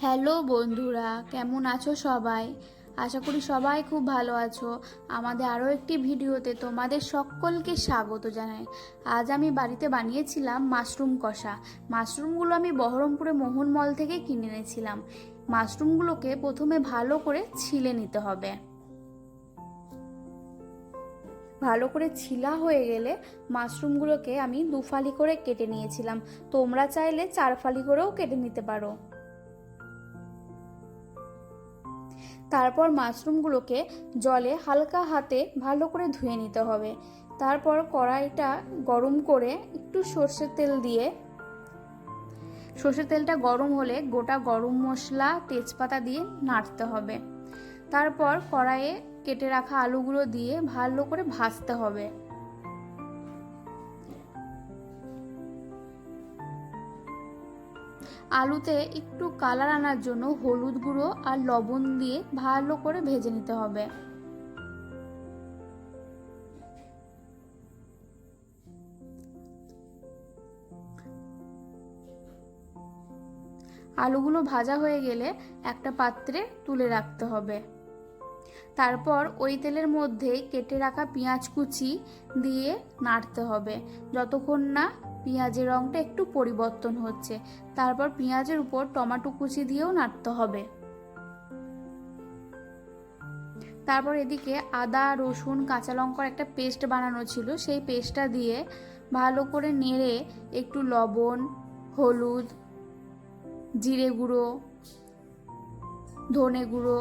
Hello বন্ধুরা, কেমন আছো সবাই? আশা করি সবাই খুব ভালো আছো। আমাদের আরও একটি ভিডিওতে তোমাদের সকলকে স্বাগত জানাই। আজ আমি বাড়িতে বানিয়েছিলাম মাশরুম কষা। মাশরুমগুলো আমি বহরমপুরে মোহন মল থেকে কিনে এনেছিলাম। মাশরুমগুলোকে প্রথমে ভালো করে ছিলে নিতে হবে। ভালো করে ছিলা হয়ে গেলে মাশরুমগুলোকে আমি দুফালি করে কেটে নিয়েছিলাম। তোমরা চাইলে চার ফালি করেও কেটে নিতে পারো। তারপর মাশরুমগুলোকে জলে হালকা হাতে ভালো করে ধুয়ে নিতে হবে। তারপর কড়াইটা গরম করে একটু সর্ষের তেল দিয়ে, সর্ষের তেলটা গরম হলে গোটা গরম মশলা, তেজপাতা দিয়ে নাড়তে হবে। তারপর কড়াইয়ে কেটে রাখা আলুগুলো দিয়ে ভালো করে ভাজতে হবে। আলুতে একটু কালার আনার জন্য হলুদ গুঁড়ো আর লবণ দিয়ে ভালো করে ভেজে নিতে হবে। আলুগুলো ভাজা হয়ে গেলে একটা পাত্রে তুলে রাখতে হবে। তারপর ওই তেলের মধ্যে কেটে রাখা পেঁয়াজ কুচি দিয়ে নাড়তে হবে। যতক্ষণ না পেঁয়াজের রঙটা একটু পরিবর্তন হচ্ছে। তারপর পেঁয়াজের উপর টমেটো কুচি দিয়েও নাড়তে হবে। তারপর এদিকে আদা, রসুন, কাঁচা লঙ্কার একটা পেস্ট বানানো ছিল। সেই পেস্টটা দিয়ে ভালো করে নেড়ে একটু লবণ, হলুদ, জিরে গুঁড়ো, ধনে গুঁড়ো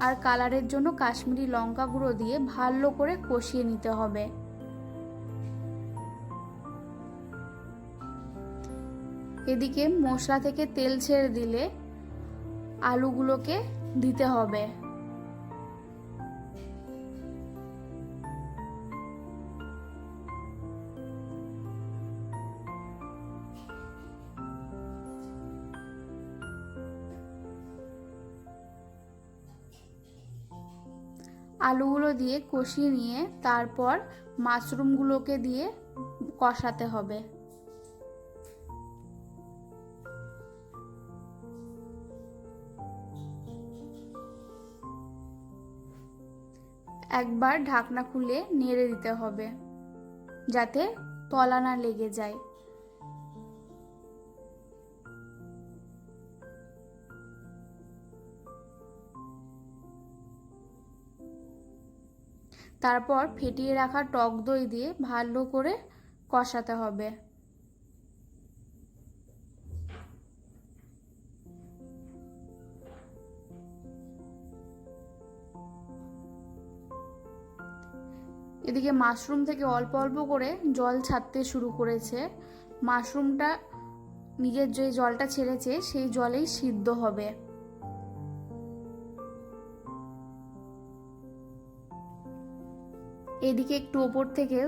আর কালারের জন্য কাশ্মীরি লঙ্কা গুঁড়ো দিয়ে ভালো করে কষিয়ে নিতে হবে। এদিকে মশলা থেকে তেল ছেড়ে দিলে আলুগুলোকে দিতে হবে। আলুগুলো দিয়ে কষিয়ে নিয়ে তারপর মাশরুমগুলোকে দিয়ে কষাতে হবে। একবার ঢাকনা খুলে নেড়ে দিতে হবে, যাতে তলা না লেগে যায়। তারপর ফেটিয়ে রাখা টক দই দিয়ে ভালো করে কষাতে হবে। এদিকে মাশরুম থেকে অল্প অল্প করে জল ছাড়তে শুরু করেছে। মাশরুমটা নিজের যে জলটা ছেড়েছে, সেই জলেই সিদ্ধ হবে। এদিকে একটু ওপর থেকে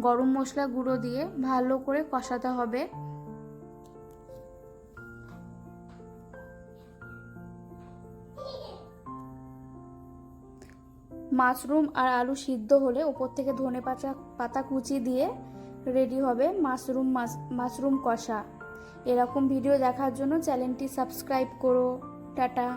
গরম মশলা গুঁড়ো দিয়ে ভালো করে কষাতে হবে। মাশরুম আর আলু সিদ্ধ হলে ওপর থেকে ধনে পাতা পাতা কুচি দিয়ে রেডি হবে মাশরুম মাশরুম কষা। এরকম ভিডিও দেখার জন্য চ্যানেলটি সাবস্ক্রাইব করো। টাটা।